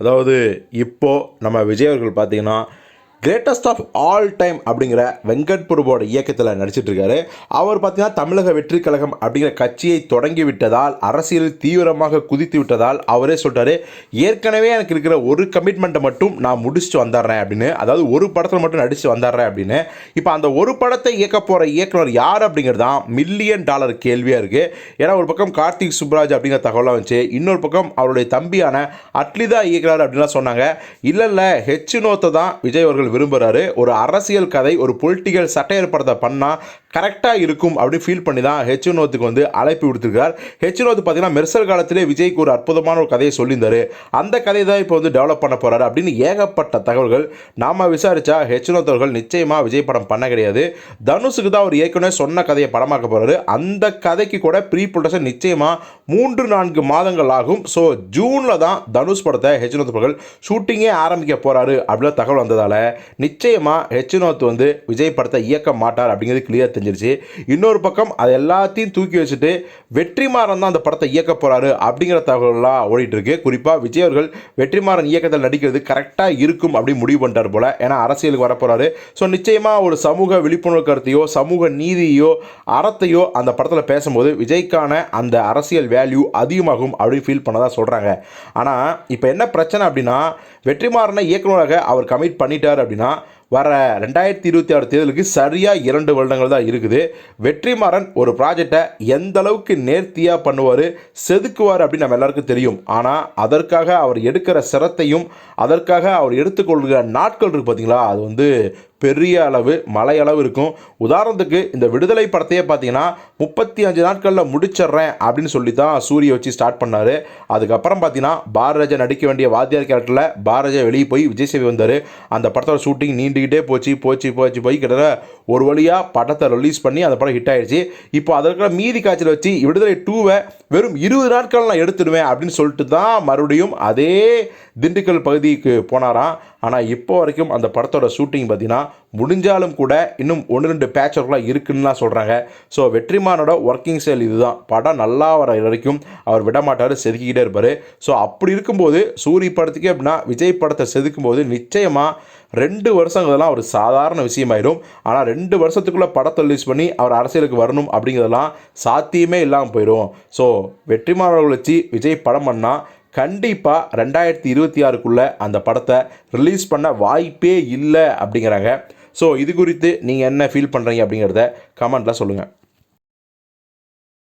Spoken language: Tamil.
அதாவது இப்போது நம்ம விஜய் அவர்கள் கிரேட்டஸ்ட் ஆஃப் ஆல் டைம் அப்படிங்கிற வெங்கட் பிரபுவோட இயக்கத்தில் நடிச்சிட்ருக்காரு அவர் பார்த்தீங்கன்னா தமிழக வெற்றி கழகம் அப்படிங்கிற கட்சியை தொடங்கி விட்டதால் அரசியலில் தீவிரமாக குதித்து விட்டதால் அவரே சொல்லிட்டாரு ஏற்கனவே எனக்கு இருக்கிற ஒரு கமிட்மெண்ட்டை மட்டும் நான் முடிச்சுட்டு வந்துடுறேன் அப்படின்னு. அதாவது ஒரு படத்தில் மட்டும் நடிச்சு வந்துடுறேன் அப்படின்னு. இப்போ அந்த ஒரு படத்தை இயக்க போகிற இயக்குனர் யார் அப்படிங்கிறது தான் மில்லியன் டாலர் கேள்வியாக இருக்குது ஏன்னா ஒரு பக்கம் கார்த்திக் சுப்ராஜ் அப்படிங்கிற தகவலாக வந்துச்சு. இன்னொரு பக்கம் அவருடைய தம்பியான அட்லிதா இயக்குறாரு அப்படின்லாம் சொன்னாங்க. இல்லை இல்லை ஹெச் நோத்தை தான் விஜய் அவர்கள் விரும்புகிறாரு ஒரு அரசியல் கதை ஒரு பொலிட்டிக்கல் சட்டையர் படத்தை பண்ணால் கரெக்டாக இருக்கும் அப்படின்னு ஃபீல் பண்ணி தான் ஹெச் வினோத்துக்கு வந்து அழைப்பு விடுத்திருக்கார். ஹெச் வினோத் பார்த்தீங்கன்னா மெர்சல் காலத்திலே விஜய்க்கு ஒரு அற்புதமான ஒரு கதையை சொல்லியிருந்தாரு. அந்த கதையை தான் இப்போ வந்து டெவலப் பண்ண போகிறாரு அப்படின்னு ஏகப்பட்ட தகவல்கள் நாம் விசாரித்தா ஹெச் வினோத் அவர்கள் நிச்சயமாக விஜய் படம் பண்ண கிடையாது. தனுஷுக்கு தான் அவர் ஏற்கனவே சொன்ன கதையை படமாக்க போகிறாரு அந்த கதைக்கு கூட ப்ரீ ப்ரொடக்ஷன் நிச்சயமாக மூன்று நான்கு மாதங்கள் ஆகும். ஸோ ஜூனில் தான் தனுஷ் படத்தை ஹெச் வினோத் அவர்கள் ஷூட்டிங்கே ஆரம்பிக்க போகிறாரு அப்படின்னு தகவல் வந்ததால் நிச்சயமாக ஹெச்னோத் வந்து விஜய் படத்தை இயக்க மாட்டார் அப்படிங்கிறது கிளியர் தெரிஞ்சிருச்சு. இன்னொரு பக்கம் அது எல்லாத்தையும் தூக்கி வச்சுட்டு வெற்றிமாறன் தான் அந்த படத்தை இயக்க போகிறாரு அப்படிங்கிற தகவல்லாம் ஓடிட்டு இருக்கு குறிப்பாக விஜய் அவர்கள் வெற்றிமாறன் இயக்கத்தில் நடிக்கிறது கரெக்டாக இருக்கும் அப்படின்னு முடிவு பண்ணிட்டார் போல். ஏன்னா அரசியலுக்கு வரப்போகிறாரு ஸோ நிச்சயமாக ஒரு சமூக விழிப்புணர்வு கருத்தையோ சமூக நீதியோ அறத்தையோ அந்த படத்தில் பேசும்போது விஜய்க்கான அந்த அரசியல் வேல்யூ அதிகமாகும் அப்படின்னு ஃபீல் பண்ணதாக சொல்கிறாங்க ஆனால் இப்போ என்ன பிரச்சனை அப்படின்னா வெற்றிமாறனை இயக்குனராக அவர் கமிட் பண்ணிட்டார் அப்படின்னா வர ரெண்டாயிரத்தி இருபத்தி ஆறு தேர்தலுக்கு சரியாக இரண்டு வருடங்கள் தான் இருக்குது. வெற்றிமாறன் ஒரு ப்ராஜெக்டை எந்த அளவுக்கு நேர்த்தியாக பண்ணுவார் செதுக்குவார் அப்படின்னு நம்ம எல்லாருக்கும் தெரியும். ஆனால் அதற்காக அவர் எடுக்கிற சிரத்தையும் அதற்காக அவர் எடுத்துக்கொள்கிற நாட்கள் இருக்குது பார்த்தீங்களா அது வந்து பெரிய அளவு மலை அளவு இருக்கும். உதாரணத்துக்கு இந்த விடுதலை படத்தையே பார்த்தீங்கன்னா முப்பத்தி அஞ்சு நாட்களில் முடிச்சிடுறேன் அப்படின்னு சொல்லி தான் சூரிய வச்சு ஸ்டார்ட் பண்ணார். அதுக்கப்புறம் பார்த்தீங்கன்னா பாரராஜா நடிக்க வேண்டிய வாத்தியார் கேரக்டரில் பாரராஜா வெளியே போய் விஜய் சேவி வந்தார். அந்த படத்தோட ஷூட்டிங் நீண்டுக்கிட்டே போச்சு போச்சு போச்சு போய் கிட்டத்தட்ட ஒரு வழியாக படத்தை ரிலீஸ் பண்ணி அந்த படம் ஹிட் ஆயிடுச்சு இப்போ அதற்கான மீதி காய்ச்சல் வச்சு விடுதலை டூவை வெறும் இருபது நாட்கள் நான் எடுத்துடுவேன் அப்படின்னு சொல்லிட்டு தான் மறுபடியும் அதே திண்டுக்கல் பகுதிக்கு போனாராம். ஆனால் இப்போ வரைக்கும் அந்த படத்தோட ஷூட்டிங் பார்த்தீங்கன்னா முடிஞ்சாலும் கூட இன்னும் ஒன்று ரெண்டு பேட்ச் ஒர்க்லாம் இருக்குன்னுலாம் சொல்கிறாங்க ஸோ வெற்றிமானோட ஒர்க்கிங் ஸ்டைல் இதுதான். படம் நல்லா வர வரைக்கும் அவர் விட மாட்டார் செதுக்கிக்கிட்டே இருப்பார். ஸோ அப்படி இருக்கும்போது சூரி படத்துக்கே அப்படின்னா விஜய் படத்தை செதுக்கும் போது நிச்சயமாக ரெண்டு வருஷங்கிறதெல்லாம் ஒரு சாதாரண விஷயமாயிடும் ஆனால் ரெண்டு வருஷத்துக்குள்ளே படத்தை ரிலீஸ் பண்ணி அவர் அரசியலுக்கு வரணும் அப்படிங்கிறதெல்லாம் சாத்தியமே இல்லாமல் போயிடும் ஸோ வெற்றிமாறவர்கள் வச்சு விஜய் படம் பண்ணால் கண்டிப்பாக ரெண்டாயிரத்தி இருபத்தி ஆறுக்குள்ளே அந்த படத்தை ரிலீஸ் பண்ண வாய்ப்பே இல்லை அப்படிங்கிறாங்க. ஸோ இது குறித்து நீங்கள் என்ன ஃபீல் பண்ணுறீங்க அப்படிங்கிறத கமெண்ட்டில் சொல்லுங்கள்